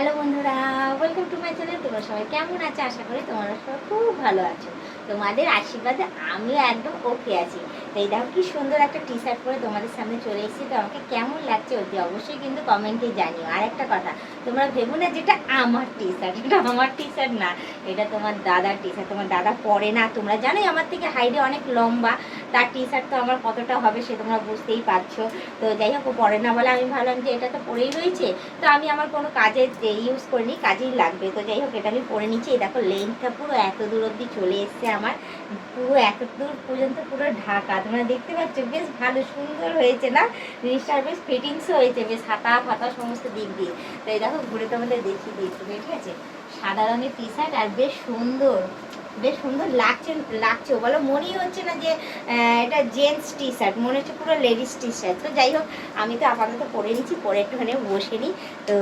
Hello বন্ধুরা welcome to my channel তোমরা সবাই কেমন আছে? আশা করি তোমরা সবাই খুব ভালো আছো। তোমাদের আশীর্বাদে আমিও একদম ওকে আছি। তো এই দেখো কি সুন্দর একটা টি শার্ট পরে তোমাদের সামনে চলে এসেছি। তো আমাকে কেমন লাগছে অতি অবশ্যই কিন্তু কমেন্টে জানিও। আর একটা কথা, তোমরা ভেবো না যেটা আমার টি শার্ট এটা আমার টি শার্ট না, এটা তোমার দাদার টি শার্ট তোমার দাদা পরে না, তোমরা জানোই আমার থেকে হাইটে অনেক লম্বা। তার টি শার্ট তো আমার কতটা হবে সে তোমরা বুঝতেই পারছ। তো যাই হোক পরে না বলে আমি ভাবলাম যে এটা তো পরেই রয়েছে। তো আমি আমার কোনো কাজে ইউজ করিনি, কাজেই লাগবে। তো যাই হোক, এটা আমি পরে নিচ্ছি। দেখো লেন্থটা পুরো এত দূর অব্দি চলে এসছে আমার। পুরো এত দূর পর্যন্ত পুরো ঢাকা। তোমরা দেখতে পাচ্ছ, বেশ ভালো সুন্দর হয়েছে না? জিনিসটার বেশ ফিটিংসও হয়েছে, বেশ হাতা ফাতা সমস্ত দিক দিয়ে। তো এই দেখো, ঘুরে তোমাদের দেখিয়ে দিয়েছি ঠিক আছে? সাদা রঙের টি শার্ট আর বেশ সুন্দর। বেশ সুন্দর লাগছে লাগছে। বলো মনেই হচ্ছে না যে এটা জেন্টস টি শার্ট মনে হচ্ছে পুরো লেডিস টি শার্ট তো যাই হোক, আমি তো আপাতত পরে নিচ্ছি, পরে একটুখানি বসে নিই। তো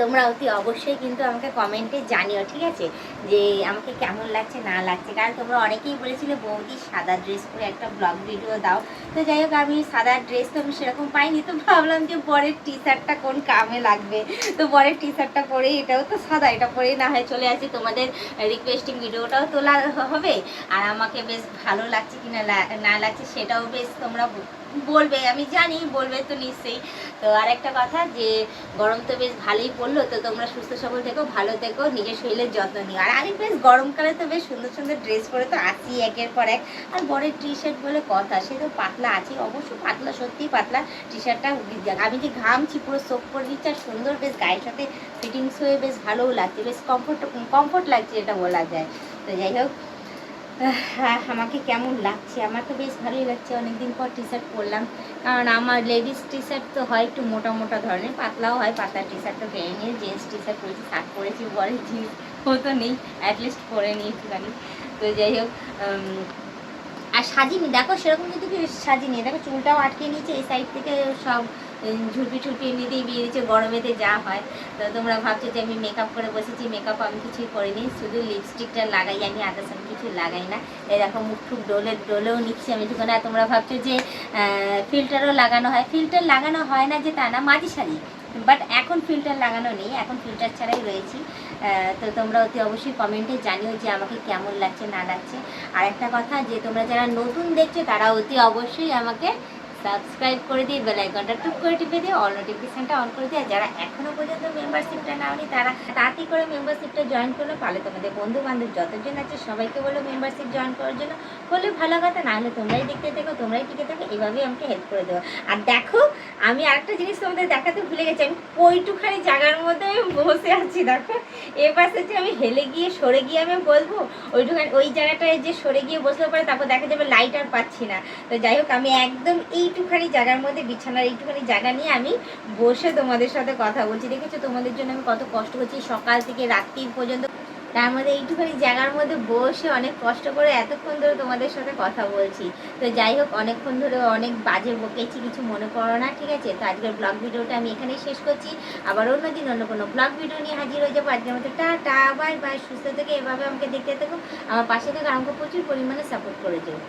তোমরা অতি অবশ্যই কিন্তু আমাকে কমেন্টে জানিও, ঠিক আছে? যে আমাকে কেমন লাগছে, না লাগছে। কারণ তোমরা অনেকেই বলেছিলে, বৌদি, সাদা ড্রেস পরে একটা ব্লগ ভিডিও দাও। তো যাই হোক, আমি সাদা ড্রেস তো আমি সেরকম পাইনি। তো ভাবলাম যে পরের টি শার্টটা কোন কামে লাগবে? তো পরের টি শার্টটা পরেই এটাও তো সাদা, এটা পরেই না হয় চলে আসি। তোমাদের রিকোয়েস্টিং ভিডিওটাও তোলা হবে। আর আমাকে বেশ ভালো লাগছে কি না লাগছে সেটাও বেশ তোমরা বলবে, আমি জানি, বলবে তো নিশ্চয়ই। তো আরেকটা কথা যে, গরম তো বেশ ভালোই পড়ল, তো তোমরা সুস্থ সবল থেকো, ভালো থেকো, নিজের শরীরের যত্ন নিও। আর আমি বেশ, গরমকালে তো বেশ সুন্দর সুন্দর ড্রেস পরে তো আছি একের পর এক। আর বরের টি শার্ট বলে কথা, সে তো পাতলা আছে, অবশ্য পাতলা, সত্যিই পাতলা টি শার্টটা আমি যে ঘামছি, পুরো সোপ করে দিচ্ছি আর সুন্দর বেশ গায়ের সাথে ফিটিংস হয়ে বেশ ভালোও লাগছে, বেশ কমফোর্ট কমফোর্ট লাগছে এটা বলা যায়। তো যাই হোক আমাকে কেমন লাগছে? আমার তো বেশ ভালোই লাগছে। অনেকদিন পর টি শার্ট পরলাম। কারণ আমার লেডিস টি শার্ট তো হয় একটু মোটা মোটা ধরনের, পাতলাও হয় পাতলা টি শার্ট তো পেয়ে নিয়ে জেন্টস টি শার্ট পরেছি শার্ট পরেছি বলে ও তো নেই অ্যাটলিস্ট পরে নিই একটুখানি। তো যাই হোক আর সাজিনি, দেখো সেরকম কি সাজিনি, দেখো চুলটাও আটকে নিয়েছে, এই সাইড থেকে সব ঝুলপি ঝুলপি এমনিতেই বিয়ে দিচ্ছে, গরমেতে যা হয়। তো তোমরা ভাবছ যে আমি মেকআপ করে বসেছি মেকআপ আমি কিছুই করিনি, শুধু লিপস্টিকটা লাগাই, আমি আদার্স আমি কিছু লাগাই না। এই দেখো মুখ টুক ডোলে, ডোলেও নিচ্ছি আমি ঠিকানা তোমরা ভাবছ যে ফিল্টারও লাগানো হয়। ফিল্টার লাগানো হয় না যে তা না, মাঝে সারি বাট এখন ফিল্টার লাগানো নেই, এখন ফিল্টার ছাড়াই রয়েছি। তো তোমরা অতি অবশ্যই কমেন্টে জানিও যে আমাকে কেমন লাগছে, না লাগছে। আর একটা কথা, যে তোমরা যারা নতুন দেখছ, তারা অতি অবশ্যই আমাকে সাবস্ক্রাইব করে দিয়ে বেল আইকনটা টুক করে টিপে দিয়ে অল নোটিফিকেশনটা অন করে আর যারা এখনও পর্যন্ত মেম্বারশিপটা নাওনি, তারা তাড়াতাড়ি করে মেম্বারশিপটা জয়েন করল তাহলে তোমাদের বন্ধু বান্ধব যতজন আছে, সবাইকে বলো মেম্বারশিপ জয়েন করার জন্য। বললে ভালো কথা, না হলে তোমরাই দেখতে থাকো, তোমরাই টিকে থাকো এইভাবেই আমাকে হেল্প করে দেবো। আর দেখো, আমি আরেকটা জিনিস তোমাদের দেখাতে ভুলে গেছি, আমি ওইটুখানি জায়গার মধ্যে আমি বসে আছি, দেখো। এ পাশে যে আমি হেলে গিয়ে, সরে গিয়ে আমি বলব, ওইটুখানি, ওই জায়গাটায় যে সরে গিয়ে বসলে পরে তারপর দেখা যাবে লাইট আর পাচ্ছি না। তো যাই হোক, আমি একদম এইটুখানি জায়গার মধ্যে বিছানার এইটুখানি জায়গা নিয়ে আমি বসে তোমাদের সাথে কথা বলছি। দেখেছ, তোমাদের জন্য আমি কত কষ্ট করছি সকাল থেকে রাত্রি পর্যন্ত। তার মধ্যে এইটুখানি জায়গার মধ্যে বসে অনেক কষ্ট করে এতক্ষণ ধরে তোমাদের সাথে কথা বলছি। তো যাই হোক, অনেকক্ষণ ধরে অনেক বাজে বকেছি, কিছু মনে করো না, ঠিক আছে? তো আজকের ব্লগ ভিডিওটা আমি এখানেই শেষ করছি। আবার অন্য দিন অন্য কোনো ব্লগ ভিডিও নিয়ে হাজির হয়ে যাব। আজকের মতো টা টা বাই বাই সুস্থ থেকে এভাবে আমাকে দেখতে থাকো। আমার পাশে থেকে আমাকে প্রচুর পরিমাণে সাপোর্ট করে যাও